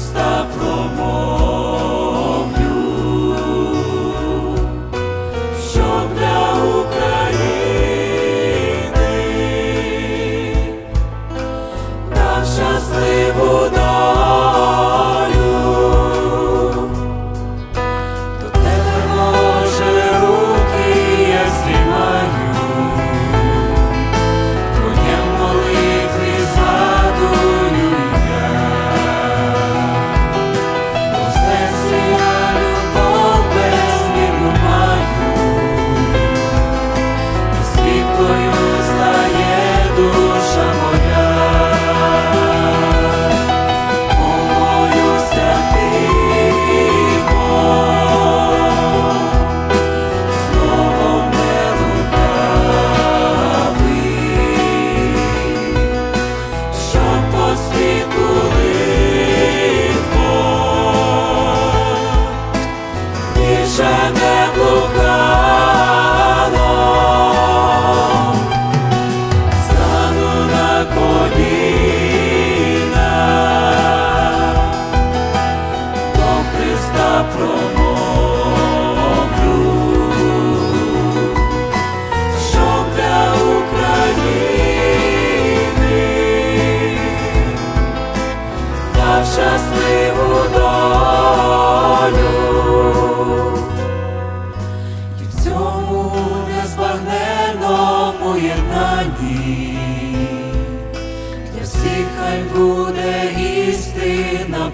Христа промов.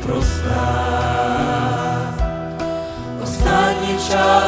проста, останній час.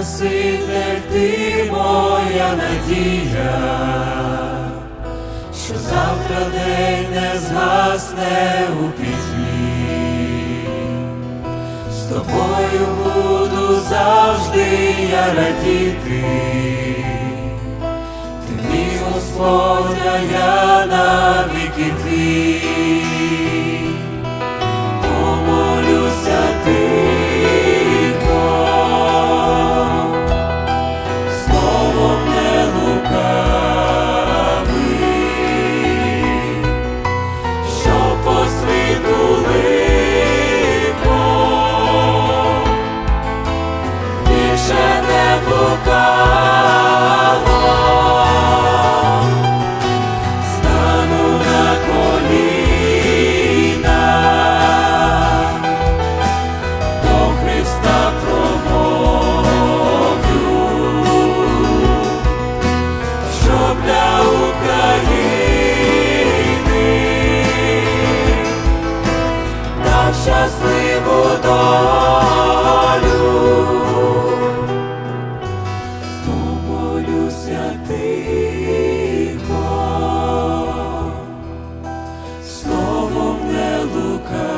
Спаситель, ти моя надія, що завтра день не згасне у пітьмі. З тобою буду завжди я радіти, Господь, я навіки твій. Щасливу долю. Помолюся тихо, словом не лукавий,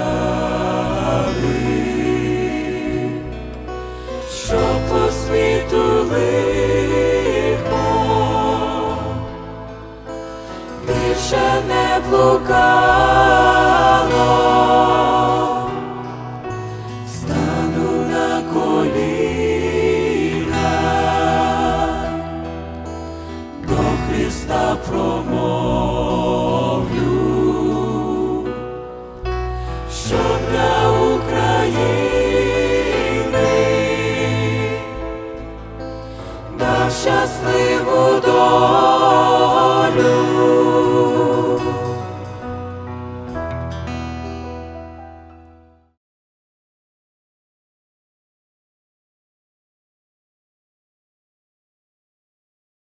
що по світу лихо, більше не блукав. для України, дав щасливу долю.